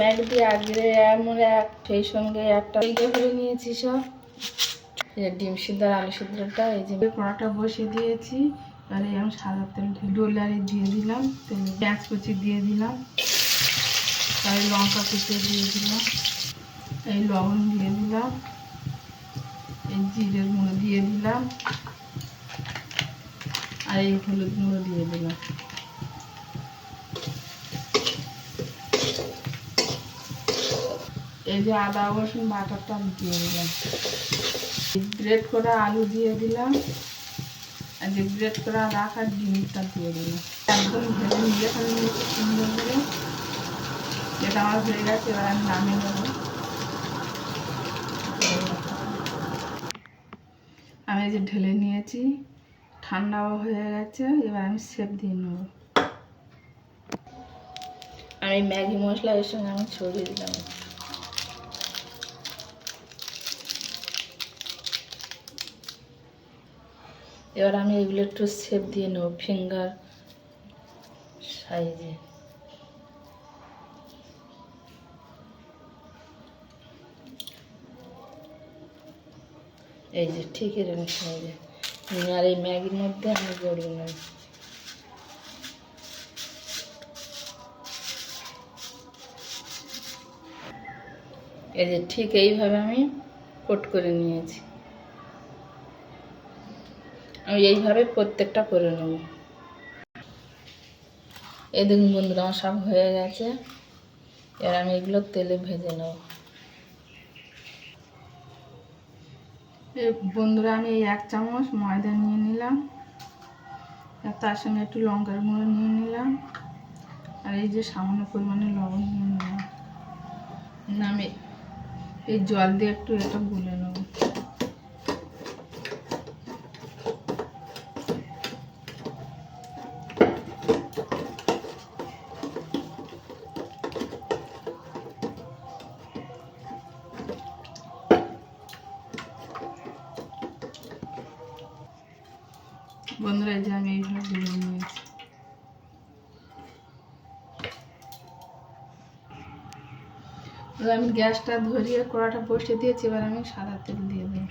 ম্যাগ দিয়ে আজকে এমন এক সেই সঙ্গে একটা ইয়ে করে নিয়েছি সব। ডিম সিদ্ধ আর আলু সিদ্ধটা, এই যে কড়াটা বসিয়ে দিয়েছি। আর এই আমি সাদা তেল ডোলারে দিয়ে দিলাম, তেল পেঁয়াজ কুচি দিয়ে দিলাম, আর লঙ্কা কুচি দিয়ে দিলাম, এই লবণ দিয়ে দিলাম, এই জিরের গুঁড়ো দিয়ে দিলাম, আর এই হলুদ গুঁড়ো দিয়ে দিলাম। এই যে আদা, রসুন, বাটারটা আমি দিয়ে দিলাম। গ্রেট করা আলু দিয়ে দিলাম। আর যে গ্রেট করা রাখা ডিমটা দিয়ে দিলাম। একদম ভেজে নিজে করে নিয়েছি সুন্দর করে। যেটা আমার হয়ে গেছে, এবার আমি নামিয়ে নেব। আমি যে ঢেলে নিয়েছি। ঠান্ডাও হয়ে গেছে, এবার আমি সেপ দিয়ে নেব। আমি ম্যাগি মশলা এর সঙ্গে আমি ছড়িয়ে দিলাম। এবার আমি এগুলো একটু সেপ দিয়ে নেব ফিঙ্গার সাইজে এই যে ঠিক এরকম সাইজে আর এই ম্যাগির মধ্যে আমি গড়িয়ে নেব এই যে ঠিক এইভাবে আমি কোট করে নিয়েছি। আমি এইভাবে প্রত্যেকটা করে নেব। এই দেখুন বন্ধুরা, আমার সব হয়ে গেছে। এবার আমি এগুলো তেলে ভেজে নেব। বন্ধুরা, আমি এই এক চামচ ময়দা নিয়ে নিলাম। আর তার সঙ্গে একটু লঙ্কার গুঁড়ো নিয়ে নিলাম। আর এই যে সামান্য পরিমাণে লবণ নিয়ে নিলাম। আমি এই জল দিয়ে একটু এটা গুলে নেব। বন্ধুরা, এই যে আমি এইভাবে নিয়েছি। আমি গ্যাসটা ধরিয়ে কড়াটা বসিয়ে দিয়েছি, এবার আমি সাদা তেল দিয়ে দেবো।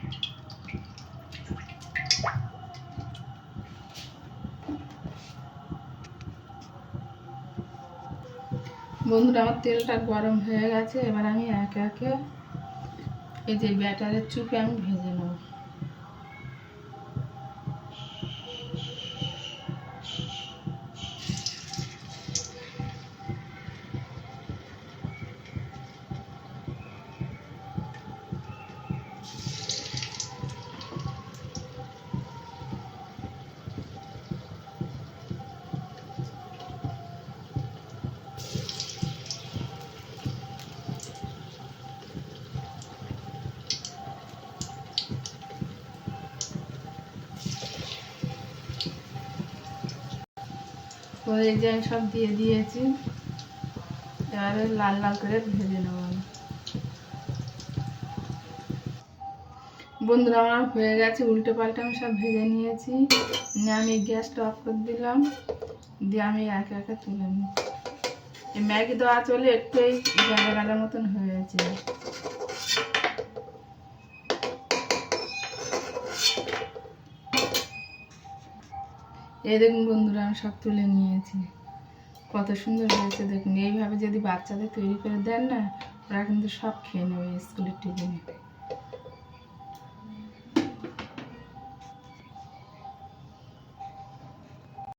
বন্ধুরা, আমার তেলটা গরম হয়ে গেছে, এবার আমি একে একে এই যে ব্যাটারের চুপে আমি ভেজে নেব। এই যে আমি সব দিয়ে দিয়েছি, এবারে লাল লাল করে ভেজে নেব বন্ধুরা, আমার হয়ে গেছে, উল্টে পাল্টে আমি সব ভেজে নিয়েছি। নিয়ে আমি গ্যাসটা অফ করে দিলাম, দিয়ে আমি একে একে তুলে নিই। এই ম্যাগি দেওয়া চলে একটু এই গালা গালা মতন হয়ে এই দেখুন বন্ধুরা, আমি সব তুলে নিয়েছি। কত সুন্দর হয়েছে দেখুন। এইভাবে যদি বাচ্চাদের তৈরি করে দেন না, ওরা কিন্তু সব খেয়ে নেবে স্কুলের টিফিনে।